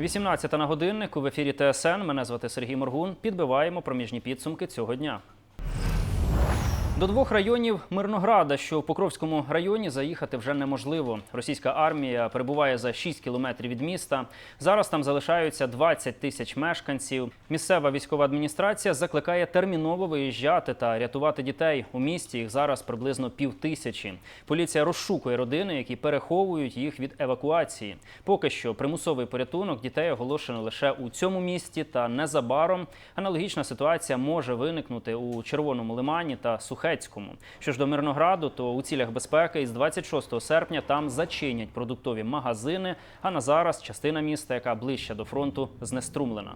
18 на годиннику в ефірі ТСН. Мене звати Сергій Моргун. Підбиваємо проміжні підсумки цього дня. До двох районів Мирнограда, що в Покровському районі, заїхати вже неможливо. Російська армія перебуває за 6 кілометрів від міста. Зараз там залишаються 20 тисяч мешканців. Місцева військова адміністрація закликає терміново виїжджати та рятувати дітей. У місті їх зараз приблизно пів тисячі. Поліція розшукує родини, які переховують їх від евакуації. Поки що примусовий порятунок дітей оголошено лише у цьому місті, та незабаром аналогічна ситуація може виникнути у Червоному лимані та Сухецькому. Що ж до Мирнограду, то у цілях безпеки із 26 серпня там зачинять продуктові магазини. А на зараз частина міста, яка ближче до фронту, знеструмлена.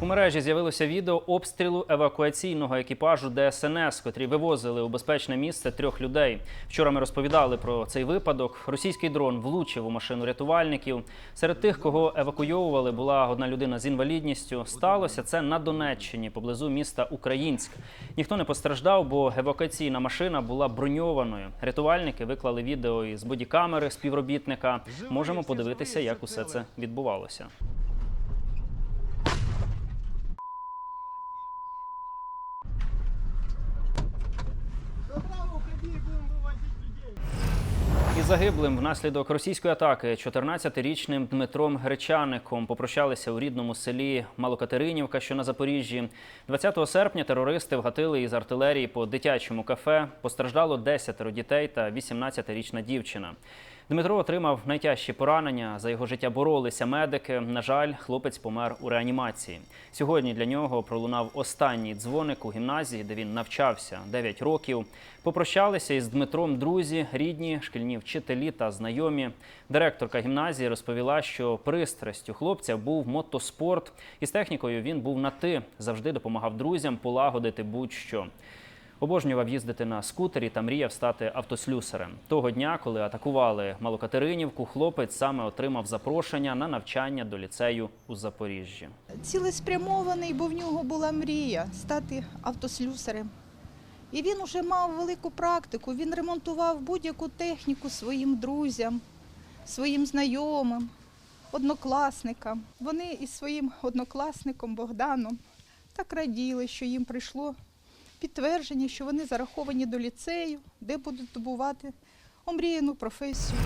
У мережі з'явилося відео обстрілу евакуаційного екіпажу ДСНС, котрі вивозили у безпечне місце трьох людей. Вчора ми розповідали про цей випадок. Російський дрон влучив у машину рятувальників. Серед тих, кого евакуйовували, була одна людина з інвалідністю. Сталося це на Донеччині, поблизу міста Українськ. Ніхто не постраждав, бо евакуаційна машина була броньованою. Рятувальники виклали відео із бодікамери співробітника. Можемо подивитися, як усе це відбувалося. Загиблим внаслідок російської атаки 14-річним Дмитром Гречаником попрощалися у рідному селі Малокатеринівка, що на Запоріжжі. 20 серпня терористи вгатили із артилерії по дитячому кафе. Постраждало 10 дітей та 18-річна дівчина. Дмитро отримав найтяжчі поранення. За його життя боролися медики. На жаль, хлопець помер у реанімації. Сьогодні для нього пролунав останній дзвоник у гімназії, де він навчався 9 років. Попрощалися із Дмитром друзі, рідні, шкільні вчителі та знайомі. Директорка гімназії розповіла, що пристрастю хлопця був мотоспорт. Із технікою він був на ти, завжди допомагав друзям полагодити будь-що. Обожнював їздити на скутері та мріяв стати автослюсарем. Того дня, коли атакували Малокатеринівку, хлопець саме отримав запрошення на навчання до ліцею у Запоріжжі. цілеспрямований, бо в нього була мрія стати автослюсарем. І він уже мав велику практику. Він ремонтував будь-яку техніку своїм друзям, своїм знайомим, однокласникам. Вони із своїм однокласником Богданом так раділи, що їм прийшло підтвердження, що вони зараховані до ліцею, де будуть добувати омріяну професію.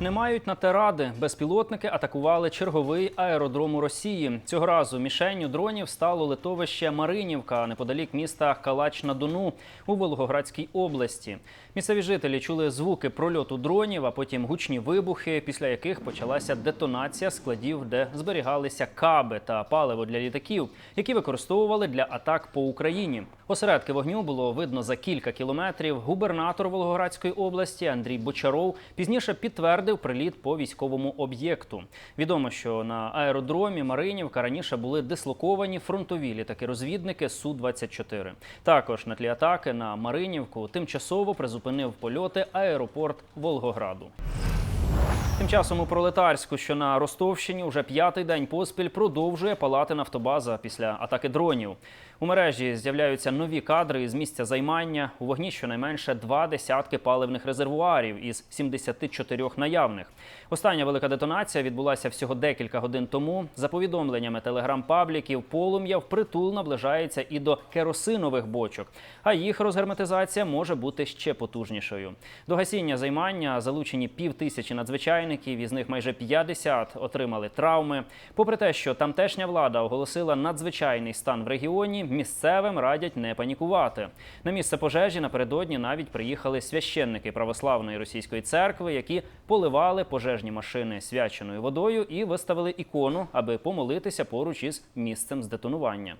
Не мають на те ради. Безпілотники атакували черговий аеродром у Росії. Цього разу мішенню дронів стало литовище Маринівка неподалік міста Калач на Дону у Волгоградській області. Місцеві жителі чули звуки прольоту дронів, а потім гучні вибухи, після яких почалася детонація складів, де зберігалися каби та паливо для літаків, які використовували для атак по Україні. Осередки вогню було видно за кілька кілометрів. Губернатор Волгоградської області Андрій Бочаров пізніше підтвердив приліт по військовому об'єкту. Відомо, що на аеродромі Маринівка раніше були дислоковані фронтові літаки-розвідники су 24 Також на тлі атаки на Маринівку тимчасово призупинив польоти аеропорт Волгограду. Часом у пролетарську, що на Ростовщині, уже п'ятий день поспіль продовжує палати нафтобаза після атаки дронів. У мережі з'являються нові кадри із місця займання. У вогні щонайменше два десятки паливних резервуарів із 74 наявних. Остання велика детонація відбулася всього декілька годин тому. За повідомленнями телеграм-пабліків, полум'я впритул наближається і до керосинових бочок, а їх розгерметизація може бути ще потужнішою. До гасіння займання залучені пів тисячі надзвичайників, із них майже 50 отримали травми. Попри те, що тамтешня влада оголосила надзвичайний стан в регіоні, місцевим радять не панікувати. На місце пожежі напередодні навіть приїхали священники православної російської церкви, які поливали пожежні машини свяченою водою і виставили ікону, аби помолитися поруч із місцем здетонування.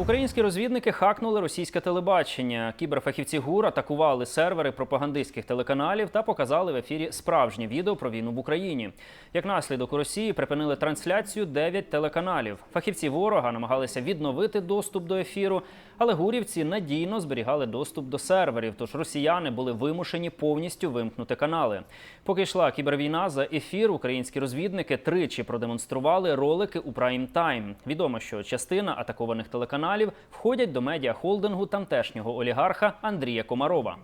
Українські розвідники хакнули російське телебачення. Кіберфахівці ГУР атакували сервери пропагандистських телеканалів та показали в ефірі справжнє відео про війну в Україні. Як наслідок у Росії припинили трансляцію 9 телеканалів. Фахівці ворога намагалися відновити доступ до ефіру, але гурівці надійно зберігали доступ до серверів. Тож росіяни були вимушені повністю вимкнути канали. Поки йшла кібервійна за ефір, українські розвідники тричі продемонстрували ролики у прайм тайм. Відомо, що частина атакованих телеканалів входять до медіахолдингу тамтешнього олігарха Андрія Комарова.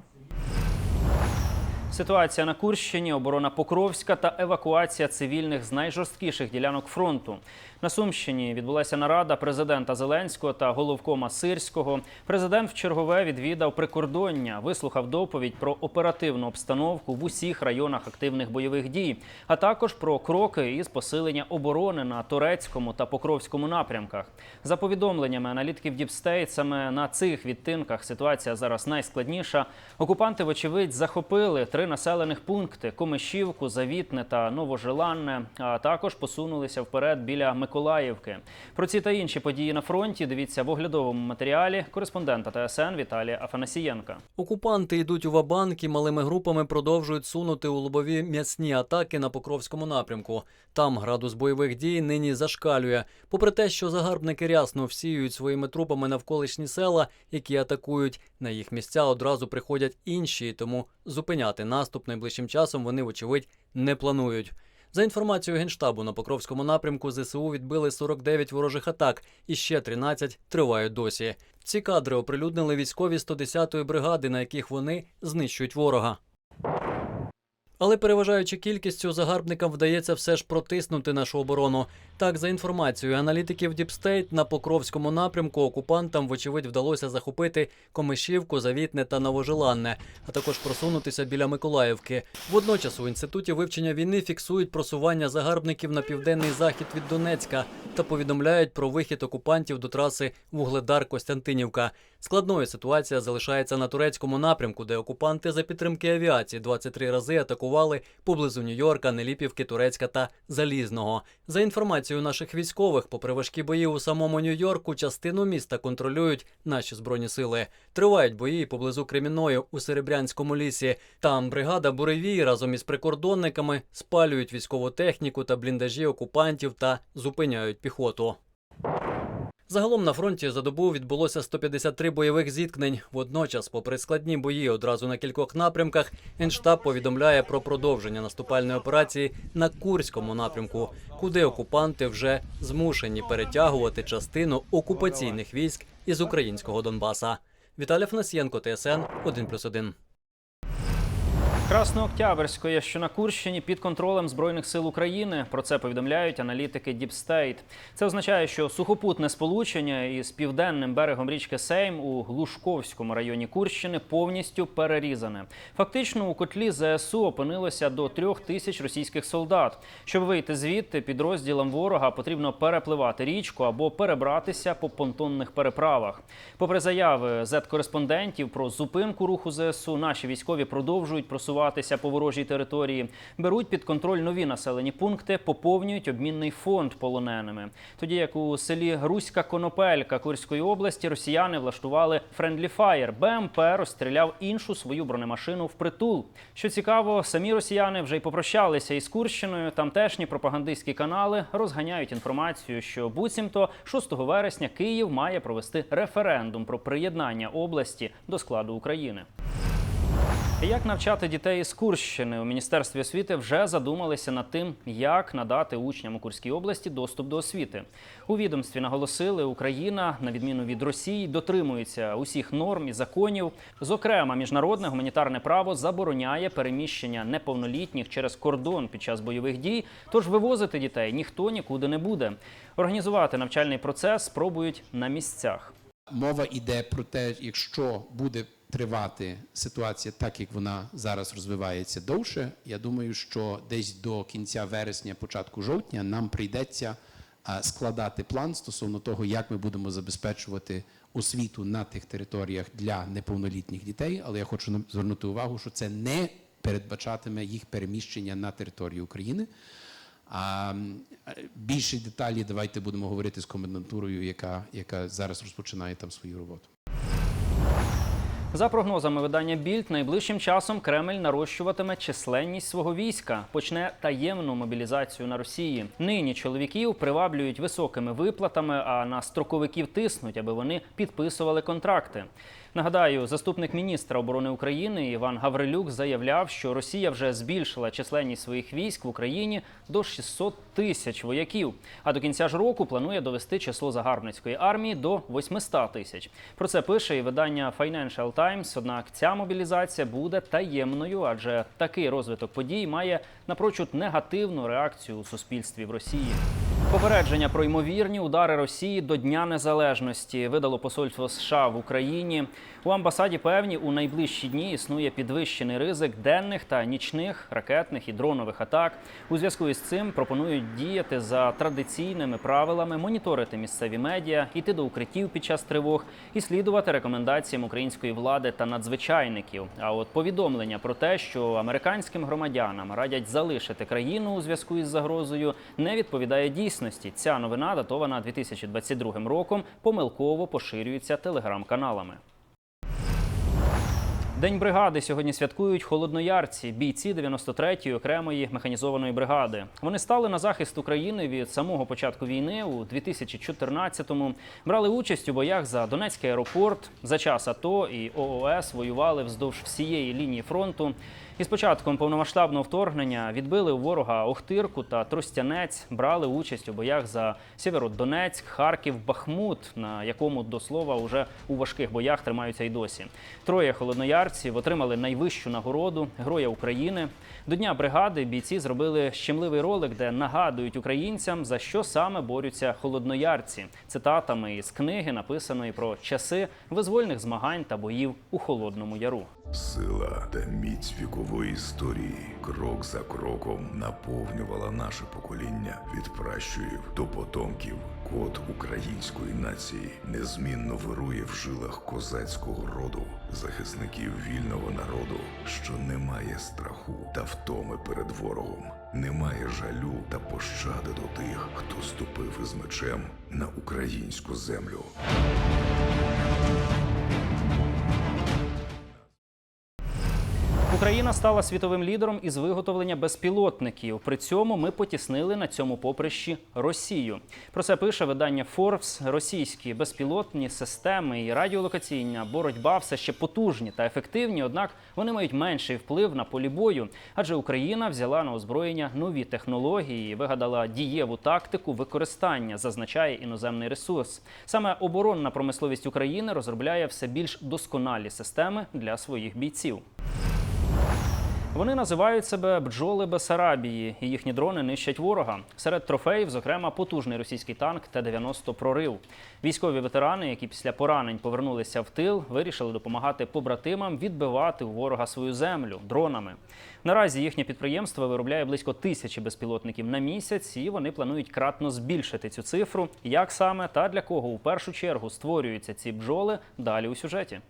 Ситуація на Курщині, оборона Покровська та евакуація цивільних з найжорсткіших ділянок фронту. На Сумщині відбулася нарада президента Зеленського та головкома Сирського. Президент в чергове відвідав прикордоння, вислухав доповідь про оперативну обстановку в усіх районах активних бойових дій, а також про кроки із посилення оборони на турецькому та покровському напрямках. За повідомленнями аналітиків Діпстейт, саме на цих відтинках ситуація зараз найскладніша. Окупанти, вочевидь, захопили три населених пункти: Комишівку, Завітне та Новожеланне, а також посунулися вперед біля Миколаївки. Про ці та інші події на фронті дивіться в оглядовому матеріалі кореспондента ТСН Віталія Афанасієнка. Окупанти йдуть у вабанк і малими групами продовжують сунути у лобові м'ясні атаки на Покровському напрямку. Там градус бойових дій нині зашкалює. Попри те, що загарбники рясно всіюють своїми трупами навколишні села, які атакують, на їх місця одразу приходять інші, тому зупиняти наступ найближчим часом вони, вочевидь, не планують. За інформацією Генштабу на Покровському напрямку ЗСУ відбили 49 ворожих атак, і ще 13 тривають досі. Ці кадри оприлюднили військові 110-ї бригади, на яких вони знищують ворога. Але переважаючи кількістю, загарбникам вдається все ж протиснути нашу оборону. Так, за інформацією аналітиків Діпстейт, на Покровському напрямку окупантам, вочевидь, вдалося захопити Комишівку, Завітне та Новожеланне, а також просунутися біля Миколаївки. Водночас у інституті вивчення війни фіксують просування загарбників на південний захід від Донецька та повідомляють про вихід окупантів до траси Вугледар-Костянтинівка. Складною ситуація залишається на турецькому напрямку, де окупанти за підтримки авіації 23 рази атакували поблизу Нью-Йорка, Неліпівки, Турецька та Залізного. За інформацією наших військових, попри важкі бої у самому Нью-Йорку, частину міста контролюють наші збройні сили. Тривають бої поблизу Кремінної у Серебрянському лісі. Там бригада Буревій разом із прикордонниками спалюють військову техніку та бліндажі окупантів та зупиняють піхоту. Загалом на фронті за добу відбулося 153 бойових зіткнень. Водночас, попри складні бої одразу на кількох напрямках, Генштаб повідомляє про продовження наступальної операції на Курському напрямку, куди окупанти вже змушені перетягувати частину окупаційних військ із українського Донбаса. Віталій Фнасьєнко, ТСН 1+,1. Краснооктябрської, що на Курщині під контролем збройних сил України. Про це повідомляють аналітики State. Це означає, що сухопутне сполучення із південним берегом річки Сейм у Глушковському районі Курщини повністю перерізане. Фактично у котлі ЗСУ опинилося до трьох тисяч російських солдат. Щоб вийти звідти, підрозділам ворога потрібно перепливати річку або перебратися по понтонних переправах. Попри заяви зет-кореспондентів про зупинку руху ЗСУ, наші військові продовжують просуватися по ворожій території, беруть під контроль нові населені пункти, поповнюють обмінний фонд полоненими. Тоді як у селі Руська Конопелька Курської області росіяни влаштували френдлі фаєр. БМП розстріляв іншу свою бронемашину в притул. Що цікаво, самі росіяни вже й попрощалися із Курщиною. Тамтешні пропагандистські канали розганяють інформацію, що буцімто 6 вересня Київ має провести референдум про приєднання області до складу України. Як навчати дітей із Курщини у міністерстві освіти вже задумалися над тим, як надати учням у Курській області доступ до освіти. У відомстві наголосили, Україна, на відміну від Росії, дотримується усіх норм і законів. Зокрема, міжнародне гуманітарне право забороняє переміщення неповнолітніх через кордон під час бойових дій. Тож вивозити дітей ніхто нікуди не буде. Організувати навчальний процес спробують на місцях. Мова йде про те, якщо буде тривати ситуація так, як вона зараз розвивається довше. Я думаю, що десь до кінця вересня, початку жовтня, нам прийдеться складати план стосовно того, як ми будемо забезпечувати освіту на тих територіях для неповнолітніх дітей. Але я хочу звернути увагу, що це не передбачатиме їх переміщення на територію України. А більші деталі давайте будемо говорити з комендатурою, яка, яка зараз розпочинає там свою роботу. За прогнозами видання Більд, найближчим часом Кремль нарощуватиме численність свого війська, почне таємну мобілізацію на Росії. Нині чоловіків приваблюють високими виплатами, а на строковиків тиснуть, аби вони підписували контракти. Нагадаю, заступник міністра оборони України Іван Гаврилюк заявляв, що Росія вже збільшила численність своїх військ в Україні до 600 тисяч вояків. А до кінця ж року планує довести число загарбницької армії до 800 тисяч. Про це пише і видання Financial Таймс. Однак ця мобілізація буде таємною, адже такий розвиток подій має напрочуд негативну реакцію у суспільстві в Росії. Попередження про ймовірні удари Росії до Дня Незалежності видало посольство США в Україні. У амбасаді певні у найближчі дні існує підвищений ризик денних та нічних ракетних і дронових атак. У зв'язку із цим пропонують діяти за традиційними правилами, моніторити місцеві медіа, йти до укриттів під час тривог і слідувати рекомендаціям української влади та надзвичайників. А от повідомлення про те, що американським громадянам радять залишити країну у зв'язку із загрозою, не відповідає дійсності. Ця новина, датована 2022 роком, помилково поширюється телеграм-каналами. День бригади сьогодні святкують холодноярці, бійці 93-ї окремої механізованої бригади. Вони стали на захист України від самого початку війни у 2014-му. Брали участь у боях за Донецький аеропорт. За час АТО і ООС воювали вздовж всієї лінії фронту. І з початком повномасштабного вторгнення відбили у ворога Охтирку та Тростянець. Брали участь у боях за Сєвєродонецьк, Харків, Бахмут, на якому до слова уже у важких боях тримаються й досі. Троє холодноярців отримали найвищу нагороду Героя України. До дня бригади бійці зробили щемливий ролик, де нагадують українцям за що саме борються холодноярці, цитатами із книги, написаної про часи визвольних змагань та боїв у холодному яру. Сила та міць вікової історії крок за кроком наповнювала наше покоління від пращурів до потомків. Код української нації незмінно вирує в жилах козацького роду, захисників вільного народу, що не має страху та втоми перед ворогом, немає жалю та пощади до тих, хто ступив із мечем на українську землю. Україна стала світовим лідером із виготовлення безпілотників. При цьому ми потіснили на цьому поприщі Росію. Про це пише видання Forbes. Російські безпілотні системи і радіолокаційна боротьба все ще потужні та ефективні. Однак вони мають менший вплив на полі бою, адже Україна взяла на озброєння нові технології, і вигадала дієву тактику використання, зазначає іноземний ресурс. Саме оборонна промисловість України розробляє все більш досконалі системи для своїх бійців. Вони називають себе бджоли Бесарабії, і їхні дрони нищать ворога. Серед трофеїв, зокрема, потужний російський танк Т-90 прорив. Військові ветерани, які після поранень повернулися в тил, вирішили допомагати побратимам відбивати у ворога свою землю дронами. Наразі їхнє підприємство виробляє близько тисячі безпілотників на місяць, і вони планують кратно збільшити цю цифру. Як саме та для кого у першу чергу створюються ці бджоли? Далі у сюжеті.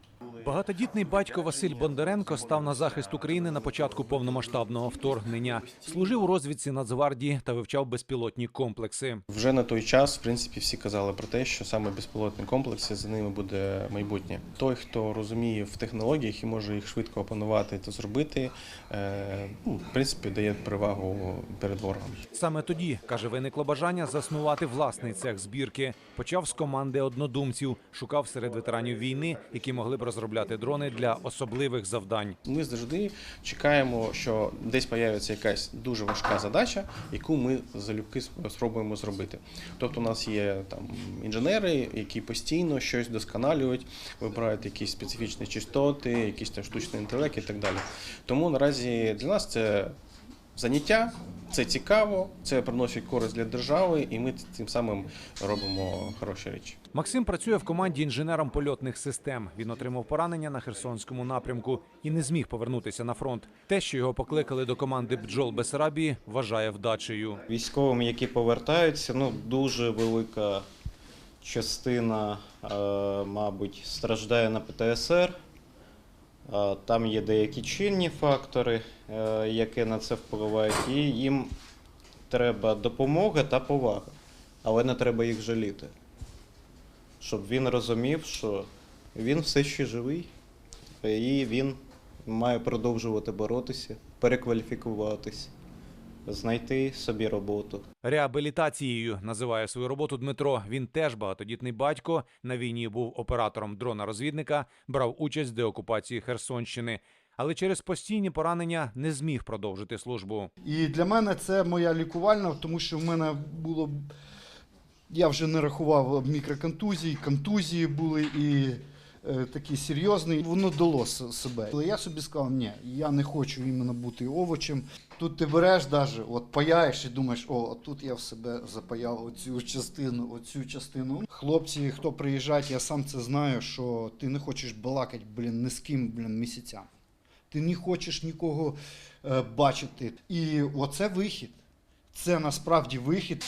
Багатодітний батько Василь Бондаренко став на захист України на початку повномасштабного вторгнення. Служив у розвідці Нацгвардії та вивчав безпілотні комплекси. Вже на той час, в принципі, всі казали про те, що саме безпілотні комплекси за ними буде майбутнє. Той, хто розуміє в технологіях і може їх швидко опанувати та зробити, е, ну, в принципі, дає перевагу перед ворогом. Саме тоді каже, виникло бажання заснувати власний цех збірки. Почав з команди однодумців, шукав серед ветеранів війни, які могли б розробляти дрони для особливих завдань. Ми завжди чекаємо, що десь появиться якась дуже важка задача, яку ми залюбки спробуємо зробити. Тобто, у нас є там інженери, які постійно щось досконалюють, вибирають якісь специфічні частоти, якийсь там штучний інтелект і так далі. Тому наразі для нас це заняття, це цікаво, це приносить користь для держави, і ми тим самим робимо хороші речі. Максим працює в команді інженером польотних систем. Він отримав поранення на Херсонському напрямку і не зміг повернутися на фронт. Те, що його покликали до команди бджол Бесарабії, вважає вдачею. військовим, які повертаються, ну дуже велика частина, е, мабуть, страждає на ПТСР. Е, Там є деякі чинні фактори, е, які на це впливають, і їм треба допомога та повага, але не треба їх жаліти. Щоб він розумів, що він все ще живий, і він має продовжувати боротися, перекваліфікуватися, знайти собі роботу. Реабілітацією називає свою роботу Дмитро. Він теж багатодітний батько. На війні був оператором дрона-розвідника, брав участь в деокупації Херсонщини. Але через постійні поранення не зміг продовжити службу. І для мене це моя лікувальна, тому що в мене було. Я вже не рахував мікроконтузій, контузії були і е, такий серйозний, воно дало себе. Але я собі сказав, ні, я не хочу іменно бути овочем. Тут ти береш даже, от паяєш і думаєш, о, тут я в себе запаяв оцю частину, оцю частину. Хлопці, хто приїжджають, я сам це знаю, що ти не хочеш балакати, блін, ні з ким, блін, місяцями. Ти не хочеш нікого е, бачити. І оце вихід. Це насправді вихід.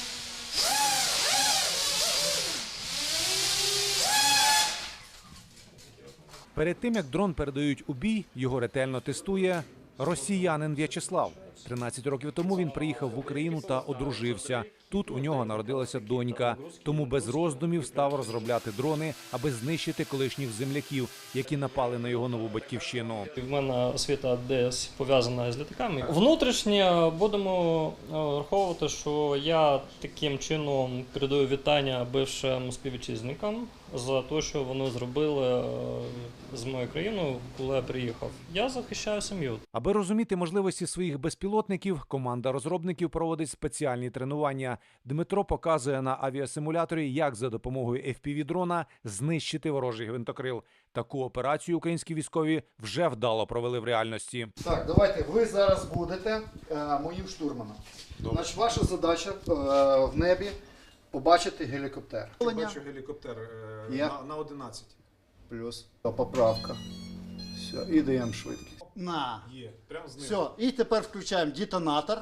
Перед тим як дрон передають у бій, його ретельно тестує росіянин В'ячеслав. 13 років тому він приїхав в Україну та одружився. Тут у нього народилася донька, тому без роздумів став розробляти дрони, аби знищити колишніх земляків, які напали на його нову батьківщину. В мене освіта десь пов'язана з літаками. Внутрішньо будемо е, враховувати, що я таким чином передаю вітання бившим співвітчизникам за те, що вони зробили е, з моєю країною, коли я приїхав. Я захищаю сім'ю. Аби розуміти можливості своїх безпілотників, команда розробників проводить спеціальні тренування. Дмитро показує на авіасимуляторі, як за допомогою FPV-дрона знищити ворожий гвинтокрил. Таку операцію українські військові вже вдало провели в реальності. Так, давайте ви зараз будете е, моїм штурманом. Значить, ваша задача е, в небі побачити гелікоптер. Я Бачу гелікоптер е, Є. на, на 11. Плюс поправка. Все, і даємо швидкість. На. Є. Прямо знизу. Все, і тепер включаємо детонатор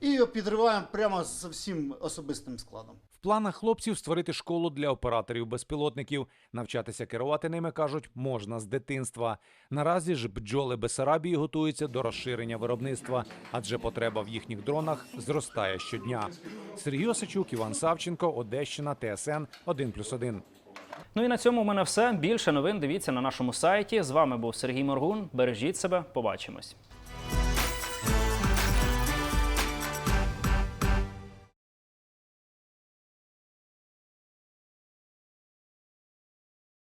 і його підриваємо прямо з всім особистим складом. Планах хлопців створити школу для операторів безпілотників. Навчатися керувати ними кажуть можна з дитинства. Наразі ж бджоли Бесарабії готуються до розширення виробництва, адже потреба в їхніх дронах зростає щодня. Сергій Осичук, Іван Савченко, Одещина, ТСН 1+,1. Ну і на цьому в мене все. Більше новин дивіться на нашому сайті. З вами був Сергій Моргун. Бережіть себе, побачимось.